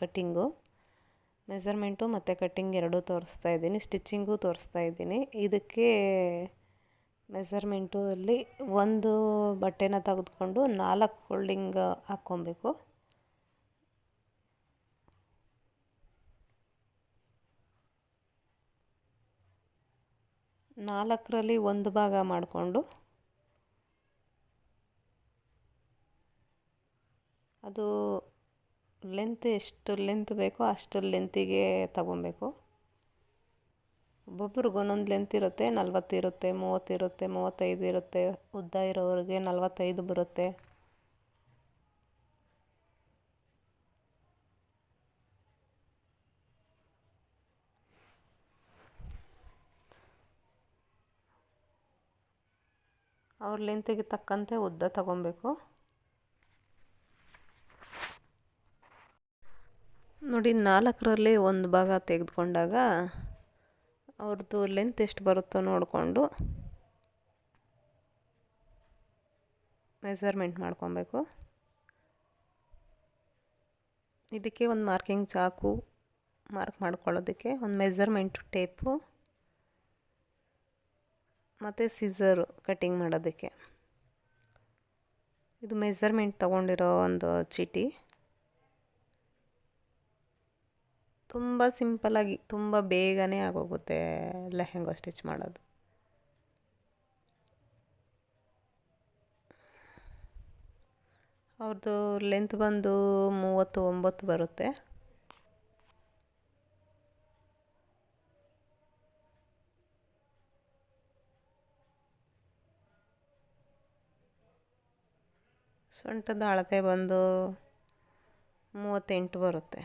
Cutting. Measurement ಮತ್ತು cutting ಎರಡೂ ತೋರಿಸ್ತಾ ಇದ್ದೀನಿ, ಸ್ಟಿಚ್ಚಿಂಗು ತೋರಿಸ್ತಾ ಇದ್ದೀನಿ. ಇದಕ್ಕೆ ಮೆಸರ್ಮೆಂಟು ಅಲ್ಲಿ ಒಂದು ಬಟ್ಟೆನ ತೆಗೆದುಕೊಂಡು ನಾಲ್ಕು ಫೋಲ್ಡಿಂಗ್ ಹಾಕ್ಕೊಬೇಕು. ನಾಲ್ಕರಲ್ಲಿ ಒಂದು ಭಾಗ ಮಾಡಿಕೊಂಡು ಅದು ಲೆಂತ್ ಎಷ್ಟು ಲೆಂತ್ ಬೇಕೋ ಅಷ್ಟು ಲೆಂತಿಗೆ ತಗೊಬೇಕು. ಒಬ್ಬೊಬ್ರಿಗೆ ಒಂದೊಂದು ಲೆಂತ್ ಇರುತ್ತೆ, ನಲ್ವತ್ತು ಇರುತ್ತೆ, ಮೂವತ್ತು ಇರುತ್ತೆ, ಮೂವತ್ತೈದು ಇರುತ್ತೆ, ಉದ್ದ ಇರೋರಿಗೆ ನಲ್ವತ್ತೈದು ಬರುತ್ತೆ. ಅವ್ರ ಲೆಂತಿಗೆ ತಕ್ಕಂತೆ ಉದ್ದ ತಗೊಬೇಕು. ನೋಡಿ, ನಾಲ್ಕರಲ್ಲಿ ಒಂದು ಭಾಗ ತೆಗೆದುಕೊಂಡಾಗ ಅವ್ರದ್ದು ಲೆಂತ್ ಎಷ್ಟು ಬರುತ್ತೋ ನೋಡಿಕೊಂಡು ಮೆಸರ್ಮೆಂಟ್ ಮಾಡ್ಕೊಬೇಕು. ಇದಕ್ಕೆ ಒಂದು ಮಾರ್ಕಿಂಗ್ ಚಾಕು ಮಾರ್ಕ್ ಮಾಡ್ಕೊಳ್ಳೋದಕ್ಕೆ, ಒಂದು ಮೆಸರ್ಮೆಂಟ್ ಟೇಪು ಮತ್ತು ಸಿಝರು ಕಟ್ಟಿಂಗ್ ಮಾಡೋದಕ್ಕೆ. ಇದು ಮೆಸರ್ಮೆಂಟ್ ತೊಗೊಂಡಿರೋ ಒಂದು ಚೀಟಿ. ತುಂಬ ಸಿಂಪಲ್ಲಾಗಿ ತುಂಬ ಬೇಗನೆ ಆಗೋಗುತ್ತೆ ಲೆಹೆಂಗಾ ಸ್ಟಿಚ್ ಮಾಡೋದು. ಅವ್ರದ್ದು ಲೆಂತ್ ಬಂದು ಮೂವತ್ತು ಒಂಬತ್ತು ಬರುತ್ತೆ. ಸೊಂಟದ ಅಳತೆ ಬಂದು ಮೂವತ್ತೆಂಟು ಬರುತ್ತೆ.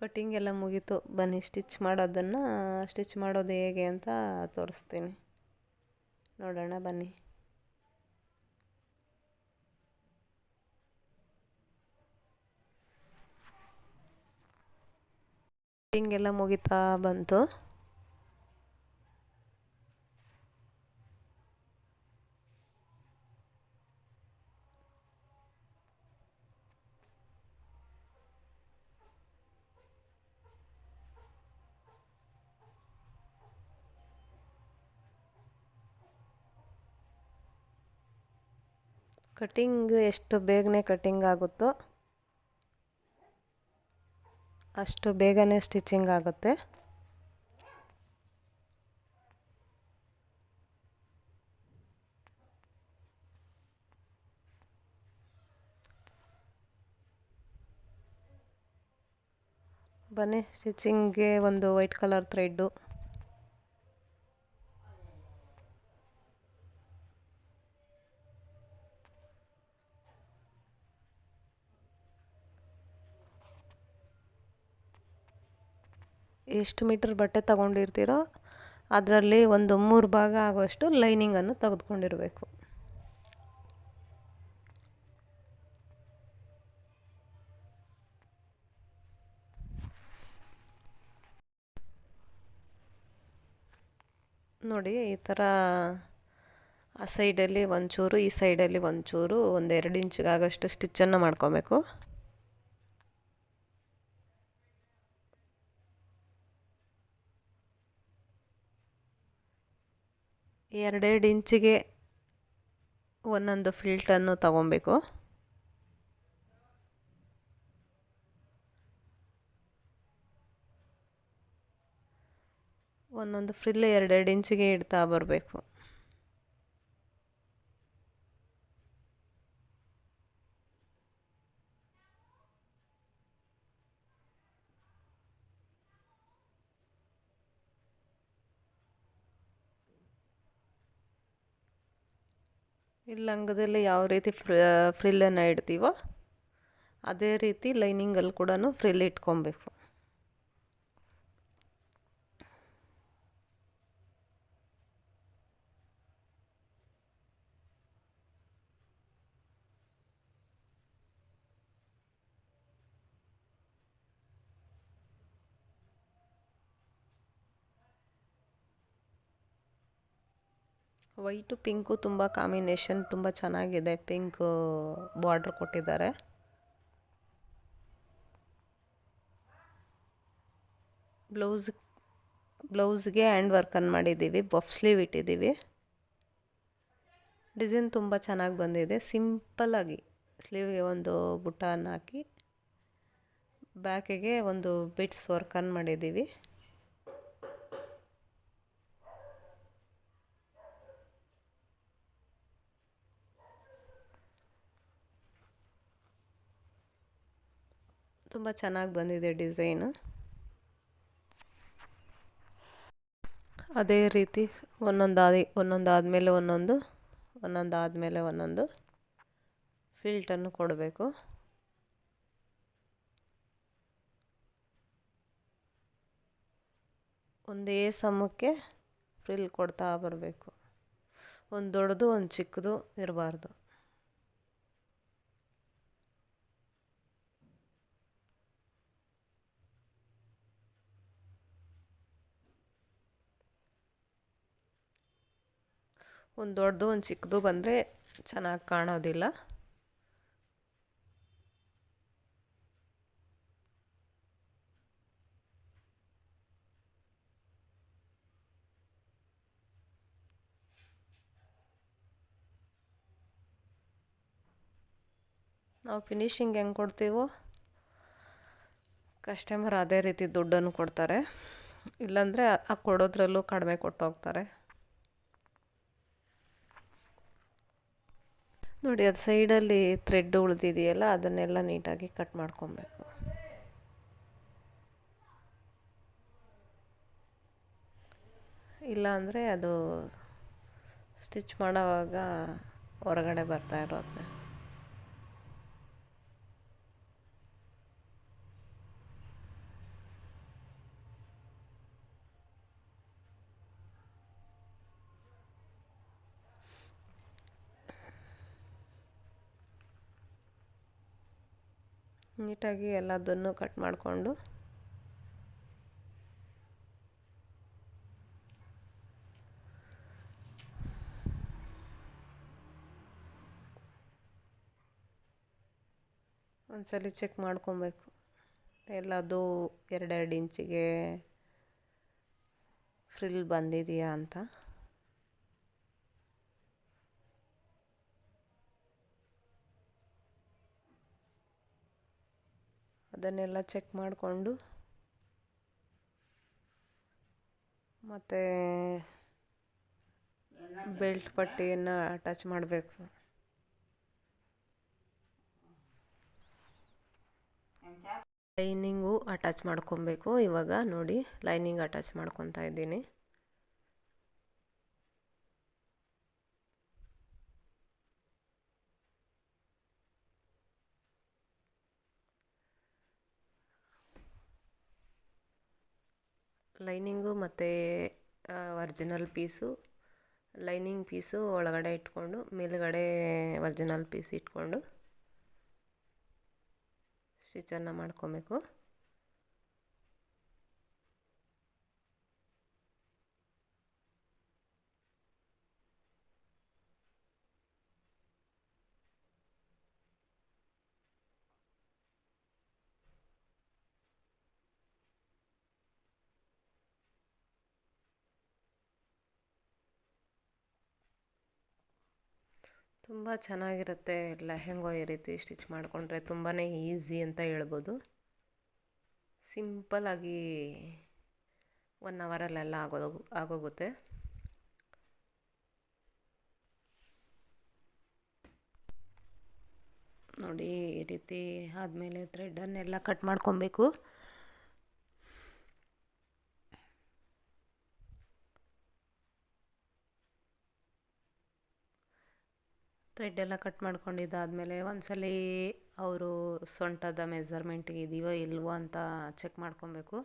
ಕಟ್ಟಿಂಗ್ ಎಲ್ಲ ಮುಗೀತು. ಬನ್ನಿ, ಸ್ಟಿಚ್ ಮಾಡೋದನ್ನು, ಸ್ಟಿಚ್ ಮಾಡೋದು ಹೇಗೆ ಅಂತ ತೋರಿಸ್ತೀನಿ. ನೋಡೋಣ, ಬನ್ನಿ. ಕಟ್ಟಿಂಗ್ ಎಲ್ಲ ಮುಗಿತಾ ಬಂತು. ಕಟ್ಟಿಂಗ್ ಎಷ್ಟು ಬೇಗನೆ ಕಟ್ಟಿಂಗ್ ಆಗುತ್ತೋ ಅಷ್ಟು ಬೇಗನೆ ಸ್ಟಿಚಿಂಗ್ ಆಗುತ್ತೆ. ಬನ್ನಿ, ಸ್ಟಿಚಿಂಗ್ಗೆ ಒಂದು ವೈಟ್ ಕಲರ್ ಥ್ರೆಡ್ಡು. ಎಷ್ಟು ಮೀಟರ್ ಬಟ್ಟೆ ತಗೊಂಡಿರ್ತೀರೋ ಅದರಲ್ಲಿ ಒಂದು ಮೂರು ಭಾಗ ಆಗುವಷ್ಟು ಲೈನಿಂಗನ್ನು ತೆಗೆದುಕೊಂಡಿರಬೇಕು. ನೋಡಿ, ಈ ಥರ ಆ ಸೈಡಲ್ಲಿ ಒಂಚೂರು, ಈ ಸೈಡಲ್ಲಿ ಒಂಚೂರು, ಒಂದೆರಡು ಇಂಚಿಗಾಗಷ್ಟು ಸ್ಟಿಚ್ಚನ್ನು ಮಾಡ್ಕೊಬೇಕು. ಎರಡೆರಡು ಇಂಚಿಗೆ ಒಂದೊಂದು ಫಿಲ್ಟನ್ನು ತಗೊಬೇಕು. ಒಂದೊಂದು ಫ್ರಿಲ್ ಎರಡೆರಡು ಇಂಚಿಗೆ ಇಡ್ತಾ ಬರಬೇಕು. ಈ ಲಂಗದಲ್ಲಿ ಯಾವ ರೀತಿ ಫ್ರ ಫ್ರಿಲ್ಲನ್ನು ಇಡ್ತೀವೋ ಅದೇ ರೀತಿ ಲೈನಿಂಗಲ್ಲಿ ಕೂಡ ಫ್ರಿಲ್ ಇಟ್ಕೊಬೇಕು. ವೈಟು, ಪಿಂಕು ತುಂಬ ಕಾಂಬಿನೇಷನ್, ತುಂಬ ಚೆನ್ನಾಗಿದೆ. ಪಿಂಕ್ ಬಾರ್ಡ್ರ್ ಕೊಟ್ಟಿದ್ದಾರೆ. ಬ್ಲೌಸ್, ಬ್ಲೌಸ್ಗೆ ಹ್ಯಾಂಡ್ ವರ್ಕನ್ನು ಮಾಡಿದ್ದೀವಿ, ಬಫ್ ಸ್ಲೀವ್ ಇಟ್ಟಿದ್ದೀವಿ. ಡಿಸೈನ್ ತುಂಬ ಚೆನ್ನಾಗಿ ಬಂದಿದೆ. ಸಿಂಪಲ್ಲಾಗಿ ಸ್ಲೀವ್ಗೆ ಒಂದು ಬುಟ್ಟಾನ ಹಾಕಿ, ಬ್ಯಾಕಿಗೆ ಒಂದು ಬಿಟ್ಸ್ ವರ್ಕನ್ನು ಮಾಡಿದ್ದೀವಿ. ತುಂಬ ಚೆನ್ನಾಗಿ ಬಂದಿದೆ ಡಿಸೈನು. ಅದೇ ರೀತಿ ಒಂದೊಂದಾದಿ, ಒಂದೊಂದಾದಮೇಲೆ ಒಂದೊಂದು ಒಂದೊಂದಾದಮೇಲೆ ಒಂದೊಂದು ಫಿಲ್ಟನ್ನು ಕೊಡಬೇಕು. ಒಂದೇ ಸಮಕ್ಕೆ ಫ್ರಿಲ್ ಕೊಡ್ತಾ ಬರಬೇಕು. ಒಂದು ದೊಡ್ಡದು, ಒಂದು ಚಿಕ್ಕದು ಇರಬಾರ್ದು. ಒಂದು ದೊಡ್ಡದು, ಒಂದು ಚಿಕ್ಕದು ಬಂದರೆ ಚೆನ್ನಾಗಿ ಕಾಣೋದಿಲ್ಲ. ನಾವು ಫಿನಿಶಿಂಗ್ ಹೆಂಗೆ ಕೊಡ್ತೀವೋ ಕಸ್ಟಮರ್ ಅದೇ ರೀತಿ ದುಡ್ಡನ್ನು ಕೊಡ್ತಾರೆ. ಇಲ್ಲಾಂದರೆ ಆ ಕೊಡೋದ್ರಲ್ಲೂ ಕಡಿಮೆ ಕೊಟ್ಟು ಹೋಗ್ತಾರೆ. ನೋಡಿ, ಅದು ಸೈಡಲ್ಲಿ ಥ್ರೆಡ್ ಉಳಿದಿದೆಯಲ್ಲ, ಅದನ್ನೆಲ್ಲ ನೀಟಾಗಿ ಕಟ್ ಮಾಡ್ಕೊಬೇಕು. ಇಲ್ಲ ಅಂದರೆ ಅದು ಸ್ಟಿಚ್ ಮಾಡೋವಾಗ ಹೊರಗಡೆ ಬರ್ತಾ ಇರುತ್ತೆ ನೀಟಾಗಿ ಎಲ್ಲದನ್ನು ಕಟ್ ಮಾಡಿಕೊಂಡು ಒಂದ್ಸಲಿ ಚೆಕ್ ಮಾಡ್ಕೊಬೇಕು. ಎಲ್ಲದು ಎರಡೆರಡು ಇಂಚಿಗೆ ಫ್ರಿಲ್ ಬಂದಿದೆಯಾ ಅಂತ. ಅದನ್ನೆಲ್ಲ ಚೆಕ್ ಮಾಡಿಕೊಂಡು. ಮತ್ತು ಬೆಲ್ಟ್ ಪಟ್ಟಿಯನ್ನು ಅಟ್ಯಾಚ್ ಮಾಡಬೇಕು. ಲೈನಿಂಗು ಅಟ್ಯಾಚ್ ಮಾಡ್ಕೊಬೇಕು. ಇವಾಗ ನೋಡಿ ಲೈನಿಂಗ್ ಅಟ್ಯಾಚ್ ಮಾಡ್ಕೊತಾ ಇದ್ದೀನಿ. ಲೈನಿಂಗು ಮತ್ತು ಒರ್ಜಿನಲ್ ಪೀಸು ಲೈನಿಂಗ್ ಪೀಸು ಒಳಗಡೆ ಇಟ್ಕೊಂಡು ಮೇಲುಗಡೆ ಒರ್ಜಿನಲ್ ಪೀಸ್ ಇಟ್ಕೊಂಡು ಸ್ಟಿಚನ್ನು ಮಾಡ್ಕೊಬೇಕು. ತುಂಬ ಚೆನ್ನಾಗಿರುತ್ತೆ ಲೆಹೆಂಗೋ ಈ ರೀತಿ ಸ್ಟಿಚ್ ಮಾಡಿಕೊಂಡ್ರೆ ತುಂಬಾ ಈಸಿ ಅಂತ ಹೇಳ್ಬೋದು. ಸಿಂಪಲಾಗಿ ಒನ್ ಅವರಲ್ಲೆಲ್ಲ ಆಗೋದು, ಆಗೋಗುತ್ತೆ. ನೋಡಿ ಈ ರೀತಿ ಆದಮೇಲೆ ಥ್ರೆಡನ್ನೆಲ್ಲ ಕಟ್ ಮಾಡ್ಕೊಬೇಕು. ಥ್ರೆಡ್ ಎಲ್ಲ ಕಟ್ ಮಾಡ್ಕೊಂಡಿದ್ದಾದಮೇಲೆ ಒಂದ್ಸಲ ಅವರು ಸೊಂಟದ ಮೆಸರ್ಮೆಂಟ್ಗೆ ಇದೆಯೋ ಇಲ್ವೋ ಅಂತ ಚೆಕ್ ಮಾಡ್ಕೊಬೇಕು.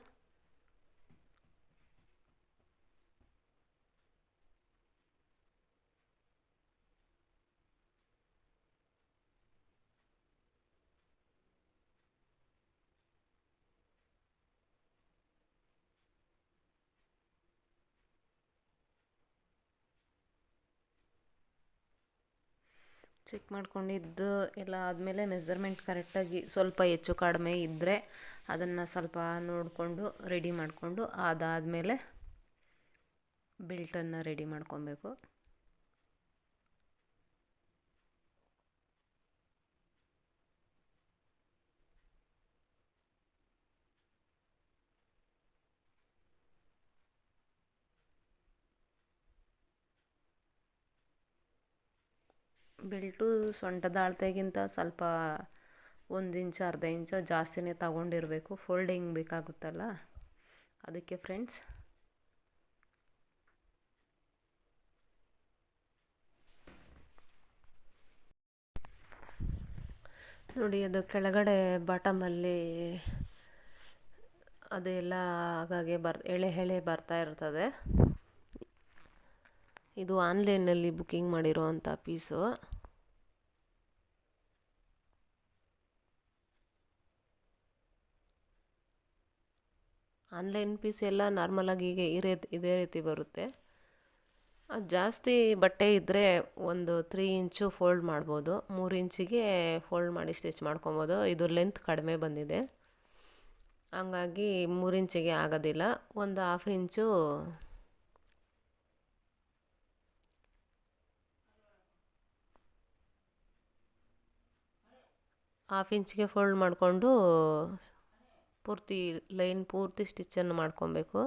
ಚೆಕ್ ಮಾಡ್ಕೊಂಡಿದ್ದು, ಎಲ್ಲ ಆದಮೇಲೆ ಮೆಸರ್ಮೆಂಟ್ ಕರೆಕ್ಟಾಗಿ ಸ್ವಲ್ಪ ಹೆಚ್ಚು ಕಡಿಮೆ ಇದ್ದರೆ ಅದನ್ನು ಸ್ವಲ್ಪ ನೋಡಿಕೊಂಡು ರೆಡಿ ಮಾಡಿಕೊಂಡು ಅದಾದಮೇಲೆ ಬೆಲ್ಟನ್ನು ರೆಡಿ ಮಾಡ್ಕೊಬೇಕು. ಬೆಲ್ಟು ಸೊಂಟದ ಅಳತೆಗಿಂತ ಸ್ವಲ್ಪ ಒಂದು ಇಂಚು, ಅರ್ಧ ಇಂಚು ಜಾಸ್ತಿನೇ ತಗೊಂಡಿರಬೇಕು. ಫೋಲ್ಡಿಂಗ್ ಬೇಕಾಗುತ್ತಲ್ಲ? ಅದಕ್ಕೆ ಫ್ರೆಂಡ್ಸ್ ನೋಡಿ ಅದು ಕೆಳಗಡೆ ಬಾಟಮಲ್ಲಿ ಅದೆಲ್ಲ ಹಾಗಾಗಿ ಬರ್, ಎಳೆ ಎಳೆ ಬರ್ತಾ ಇರ್ತದೆ. ಇದು ಆನ್ಲೈನಲ್ಲಿ ಬುಕ್ಕಿಂಗ್ ಮಾಡಿರೋ ಅಂಥ ಪೀಸು ಆನ್ಲೈನ್ ಪೀಸ್ ಎಲ್ಲ ನಾರ್ಮಲಾಗಿ ಹೀಗೆ ರೀತಿ, ಇದೇ ರೀತಿ ಬರುತ್ತೆ. ಅದು ಜಾಸ್ತಿ ಬಟ್ಟೆ ಇದ್ದರೆ ಒಂದು ತ್ರೀ ಇಂಚು ಫೋಲ್ಡ್ ಮಾಡ್ಬೋದು. ಮೂರು ಇಂಚಿಗೆ ಫೋಲ್ಡ್ ಮಾಡಿ ಸ್ಟಿಚ್ ಮಾಡ್ಕೊಬೋದು. ಇದು ಲೆಂತ್ ಕಡಿಮೆ ಬಂದಿದೆ. ಹಂಗಾಗಿ ಮೂರು ಇಂಚಿಗೆ ಆಗೋದಿಲ್ಲ. ಒಂದು ಹಾಫ್ ಇಂಚು ಹಾಫ್ ಇಂಚಿಗೆ ಫೋಲ್ಡ್ ಮಾಡಿಕೊಂಡು ಪೂರ್ತಿ ಲೈನ್ ಪೂರ್ತಿ ಸ್ಟಿಚ್ಚನ್ನು ಮಾಡ್ಕೊಬೇಕು.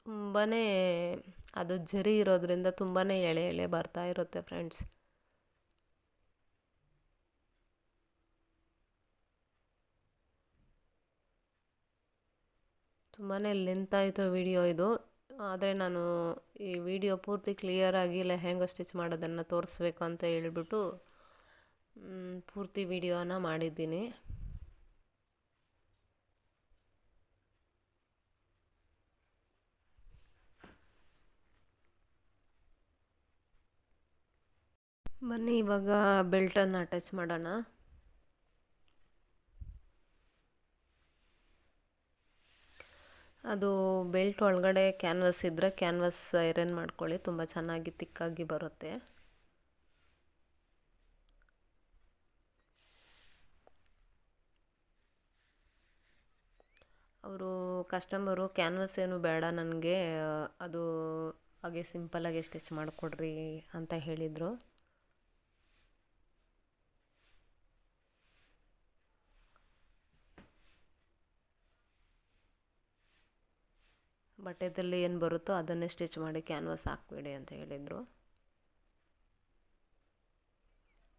ತುಂಬಾ ಅದು ಜರಿ ಇರೋದ್ರಿಂದ ತುಂಬಾ ಎಳೆ ಎಳೆ ಬರ್ತಾ ಇರುತ್ತೆ ಫ್ರೆಂಡ್ಸ್ ತುಂಬಾ ಲೆಂತ್ ಆಯಿತು ವಿಡಿಯೋ ಇದು. ಆದರೆ ನಾನು ಈ ವಿಡಿಯೋ ಪೂರ್ತಿ ಕ್ಲಿಯರಾಗಿ ಹೆಂಗೆ ಸ್ಟಿಚ್ ಮಾಡೋದನ್ನು ತೋರಿಸ್ಬೇಕು ಅಂತ ಹೇಳ್ಬಿಟ್ಟು ಪೂರ್ತಿ ವಿಡಿಯೋನ ಮಾಡಿದ್ದೀನಿ. ಬನ್ನಿ, ಇವಾಗ ಬೆಲ್ಟನ್ನು ಅಟ್ಯಾಚ್ ಮಾಡೋಣ. ಅದು ಬೆಲ್ಟ್ ಒಳಗಡೆ ಕ್ಯಾನ್ವಸ್ ಇದ್ದರೆ ಕ್ಯಾನ್ವಸ್ ಐರನ್ ಮಾಡ್ಕೊಳ್ಳಿ, ತುಂಬ ಚೆನ್ನಾಗಿ ತಿಕ್ಕಾಗಿ ಬರುತ್ತೆ. ಅವರು ಕಸ್ಟಮರು ಕ್ಯಾನ್ವಸ್ ಏನು ಬೇಡ ನನಗೆ, ಅದು ಹಾಗೆ ಸಿಂಪಲ್ಲಾಗಿ ಸ್ಟಿಚ್ ಮಾಡಿಕೊಡ್ರಿ ಅಂತ ಹೇಳಿದರು. ಬಟ್ಟೆದಲ್ಲಿ ಏನು ಬರುತ್ತೋ ಅದನ್ನೇ ಸ್ಟಿಚ್ ಮಾಡಿ ಕ್ಯಾನ್ವಾಸ್ ಹಾಕ್ಬೇಡಿ ಅಂತ ಹೇಳಿದರು.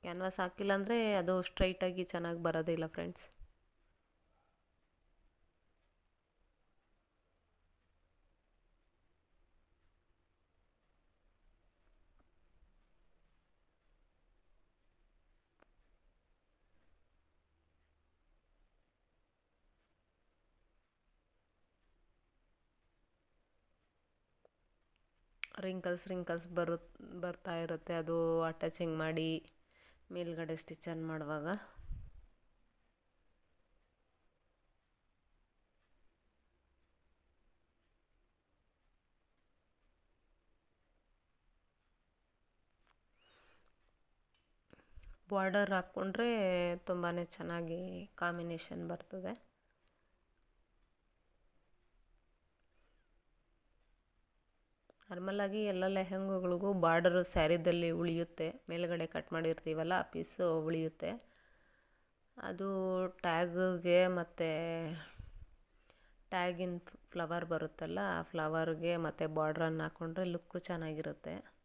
ಕ್ಯಾನ್ವಾಸ್ ಹಾಕಿಲ್ಲ ಅಂದರೆ ಅದು ಸ್ಟ್ರೈಟಾಗಿ ಚೆನ್ನಾಗಿ ಬರೋದಿಲ್ಲ ಫ್ರೆಂಡ್ಸ್ ರಿಂಕಲ್ಸ್ ರಿಂಕಲ್ಸ್ ಬರು ಬರ್ತಾ ಇರುತ್ತೆ. ಅದು ಅಟ್ಯಾಚಿಂಗ್ ಮಾಡಿ ಮೇಲ್ಗಡೆ ಸ್ಟಿಚನ್ನು ಮಾಡುವಾಗ. ಬಾರ್ಡರ್ ಹಾಕ್ಕೊಂಡ್ರೆ ತುಂಬಾ ಚೆನ್ನಾಗಿ ಕಾಂಬಿನೇಷನ್ ಬರ್ತದೆ. ನಾರ್ಮಲಾಗಿ ಎಲ್ಲ ಲೆಹೆಂಗಗಳಿಗೂ ಬಾರ್ಡರು ಸ್ಯಾರಿದಲ್ಲಿ ಉಳಿಯುತ್ತೆ. ಮೇಲುಗಡೆ ಕಟ್ ಮಾಡಿರ್ತೀವಲ್ಲ, ಆ ಪೀಸು ಉಳಿಯುತ್ತೆ. ಅದು ಟ್ಯಾಗ್ಗೆ ಮತ್ತು ಟ್ಯಾಗಿನ ಫ್ಲವರ್ ಬರುತ್ತಲ್ಲ, ಆ ಫ್ಲವರ್ಗೆ ಮತ್ತು ಬಾರ್ಡ್ರನ್ನು ಹಾಕ್ಕೊಂಡ್ರೆ ಲುಕ್ಕು ಚೆನ್ನಾಗಿರುತ್ತೆ.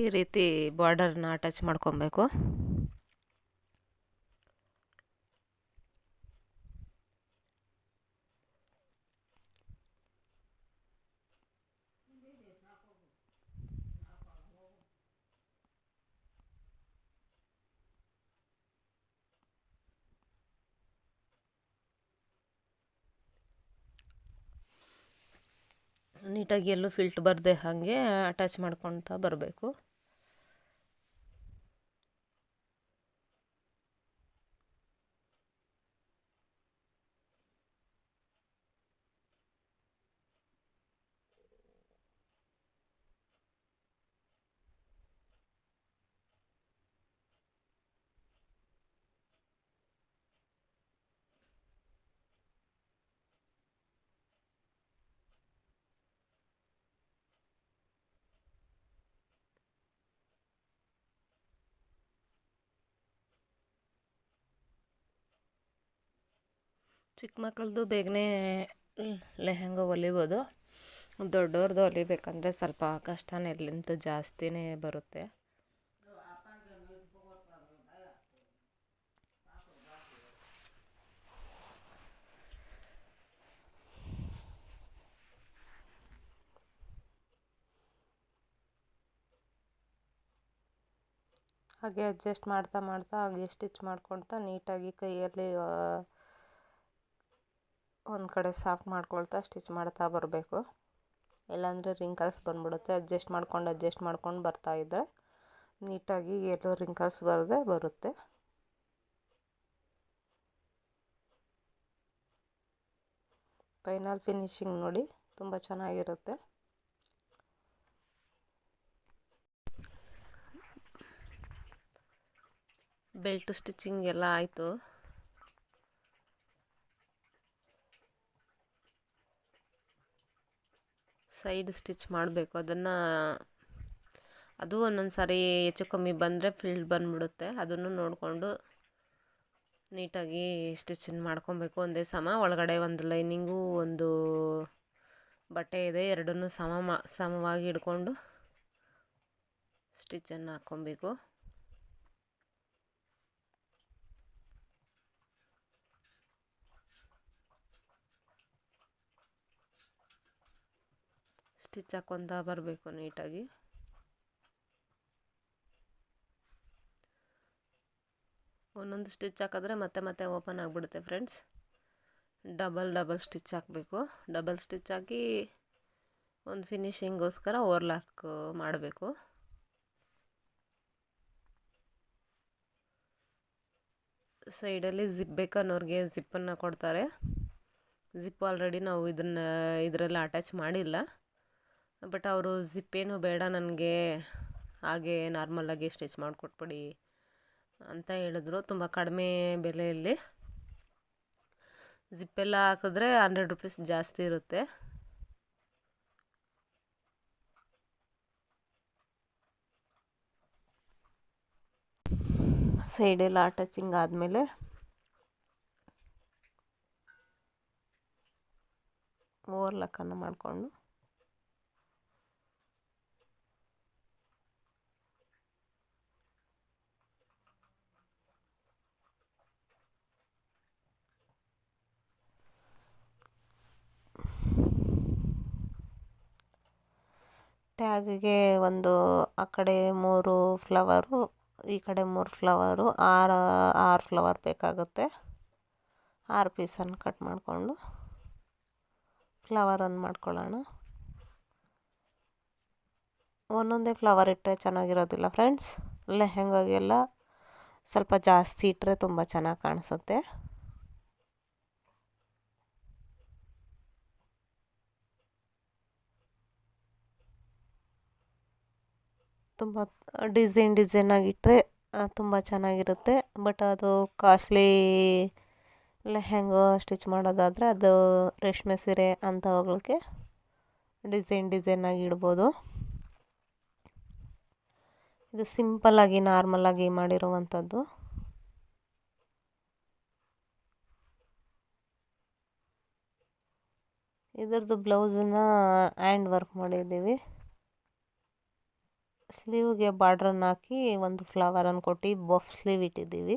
ಈ ರೀತಿ ಬಾರ್ಡರ್ನ ಟಚ್ ಮಾಡ್ಕೊಬೇಕು. ನೀಟಾಗಿ ಎಲ್ಲೂ ಫಿಲ್ಟ್ ಬರದೆ ಹಾಗೆ ಅಟ್ಯಾಚ್ ಮಾಡ್ಕೊತಾ ಬರಬೇಕು. ಚಿಕ್ಕ ಮಕ್ಕಳದ್ದು ಬೇಗನೆ ಲೆಹಂಗ ಹೊಲಿಬೋದು. ದೊಡ್ಡವ್ರದ್ದು ಹೊಲಿಬೇಕಂದ್ರೆ ಸ್ವಲ್ಪ ಕಷ್ಟನೇ ಇರ್ಲಿಂತ ಜಾಸ್ತಿನೇ ಬರುತ್ತೆ. ಹಾಗೆ ಅಡ್ಜಸ್ಟ್ ಮಾಡ್ತಾ ಮಾಡ್ತಾ ಹಾಗೆ ಸ್ಟಿಚ್ ಮಾಡ್ಕೊಳ್ತಾ ನೀಟಾಗಿ ಕೈಯಲ್ಲಿ ಒಂದು ಕಡೆ ಸಾಫ್ಟ್ ಮಾಡ್ಕೊಳ್ತಾ ಸ್ಟಿಚ್ ಮಾಡ್ತಾ ಬರಬೇಕು. ಇಲ್ಲಾಂದರೆ ರಿಂಕಲ್ಸ್ ಬಂದ್ಬಿಡುತ್ತೆ. ಅಡ್ಜಸ್ಟ್ ಮಾಡ್ಕೊಂಡು ಅಡ್ಜಸ್ಟ್ ಮಾಡ್ಕೊಂಡು ಬರ್ತಾ ಇದ್ದರೆ ನೀಟಾಗಿ ಎಲ್ಲೂ ರಿಂಕಲ್ಸ್ ಬರದೆ ಬರುತ್ತೆ. ಫೈನಲ್ ಫಿನಿಶಿಂಗ್ ನೋಡಿ ತುಂಬ ಚೆನ್ನಾಗಿರುತ್ತೆ. ಬೆಲ್ಟ್ ಸ್ಟಿಚಿಂಗ್ ಎಲ್ಲ ಆಯಿತು. ಸೈಡ್ ಸ್ಟಿಚ್ ಮಾಡಬೇಕು. ಅದನ್ನು ಅದು ಒಂದೊಂದು ಸಾರಿ ಹೆಚ್ಚು ಕಮ್ಮಿ ಬಂದರೆ ಫಿಲ್ಡ್ ಬಂದ್ಬಿಡುತ್ತೆ. ಅದನ್ನು ನೋಡಿಕೊಂಡು ನೀಟಾಗಿ ಸ್ಟಿಚಿಂಗ್ ಮಾಡ್ಕೊಬೇಕು. ಒಂದೇ ಸಮ, ಒಳಗಡೆ ಒಂದು ಲೈನಿಂಗು, ಒಂದು ಬಟ್ಟೆ ಇದೆ. ಎರಡನ್ನೂ ಸಮ ಸಮವಾಗಿ ಹಿಡ್ಕೊಂಡು ಸ್ಟಿಚನ್ನು ಹಾಕ್ಕೊಬೇಕು. ಸ್ಟಿಚ್ ಹಾಕ್ಕೊತ ಬರಬೇಕು ನೀಟಾಗಿ. ಒಂದೊಂದು ಸ್ಟಿಚ್ ಹಾಕಿದ್ರೆ ಮತ್ತೆ ಮತ್ತೆ ಓಪನ್ ಆಗಿಬಿಡುತ್ತೆ ಫ್ರೆಂಡ್ಸ್. ಡಬಲ್ ಡಬಲ್ ಸ್ಟಿಚ್ ಹಾಕಬೇಕು. ಡಬಲ್ ಸ್ಟಿಚ್ ಹಾಕಿ ಒಂದು ಫಿನಿಶಿಂಗೋಸ್ಕರ ಓವರ್ಲಾಕ್ ಮಾಡಬೇಕು. ಸೈಡಲ್ಲಿ ಜಿಪ್ ಬೇಕನ್ನೋರಿಗೆ ಜಿಪ್ಪನ್ನು ಕೊಡ್ತಾರೆ. ಜಿಪ್ ಆಲ್ರೆಡಿ ನಾವು ಇದನ್ನು, ಇದರಲ್ಲಿ ಅಟ್ಯಾಚ್ ಮಾಡಿಲ್ಲ. ಬಟ್ ಅವರು ಜಿಪ್ಪೇನು ಬೇಡ, ನನಗೆ ಹಾಗೆ ನಾರ್ಮಲಾಗಿ ಸ್ಟಿಚ್ ಮಾಡಿಕೊಟ್ಬಿಡಿ ಅಂತ ಹೇಳಿದ್ರು. ತುಂಬ ಕಡಿಮೆ ಬೆಲೆಯಲ್ಲಿ. ಜಿಪ್ಪೆಲ್ಲ ಹಾಕಿದ್ರೆ ಹಂಡ್ರೆಡ್ ರುಪೀಸ್ ಜಾಸ್ತಿ ಇರುತ್ತೆ. ಸೈಡೆಲ್ಲ ಟಚಿಂಗ್ ಆದಮೇಲೆ ಓವರ್ಲಕ್ಕನ್ನು ಮಾಡಿಕೊಂಡು ಟ್ಯಾಗಿಗೆ ಒಂದು, ಆ ಕಡೆ ಮೂರು ಫ್ಲವರು, ಈ ಕಡೆ ಮೂರು ಫ್ಲವರು, ಆರು ಆರು ಫ್ಲವರ್ ಬೇಕಾಗುತ್ತೆ. ಆರು ಪೀಸನ್ನು ಕಟ್ ಮಾಡಿಕೊಂಡು ಫ್ಲವರನ್ನು ಮಾಡ್ಕೊಳ್ಳೋಣ. ಒಂದೊಂದೇ ಫ್ಲವರ್ ಇಟ್ಟರೆ ಚೆನ್ನಾಗಿರೋದಿಲ್ಲ ಫ್ರೆಂಡ್ಸ್. ಲೆಹೆಂಗಾಗೆಲ್ಲ ಸ್ವಲ್ಪ ಜಾಸ್ತಿ ಇಟ್ಟರೆ ತುಂಬ ಚೆನ್ನಾಗಿ ಕಾಣಿಸುತ್ತೆ. ತುಂಬ ಡಿಸೈನ್ ಇಟ್ಟರೆ ತುಂಬ ಚೆನ್ನಾಗಿರುತ್ತೆ. ಬಟ್ ಅದು ಕಾಸ್ಟ್ಲಿ ಲೆಹೆಂಗಾ ಸ್ಟಿಚ್ ಮಾಡೋದಾದರೆ ಅದು ರೇಷ್ಮೆ ಸೀರೆ ಅಂಥವುಗಳಿಗೆ ಡಿಸೈನ್ ಡಿಸೈನಾಗಿ ಇಡ್ಬೋದು. ಇದು ಸಿಂಪಲ್ಲಾಗಿ ನಾರ್ಮಲಾಗಿ ಮಾಡಿರುವಂಥದ್ದು. ಇದರದ್ದು ಬ್ಲೌಸನ್ನ ಹ್ಯಾಂಡ್ ವರ್ಕ್ ಮಾಡಿದ್ದೀವಿ. ಸ್ಲೀವ್ಗೆ ಬಾರ್ಡ್ರನ್ನ ಹಾಕಿ ಒಂದು ಫ್ಲವರನ್ನು ಕೊಟ್ಟು ಬಫ್ ಸ್ಲೀವ್ ಇಟ್ಟಿದ್ದೀವಿ.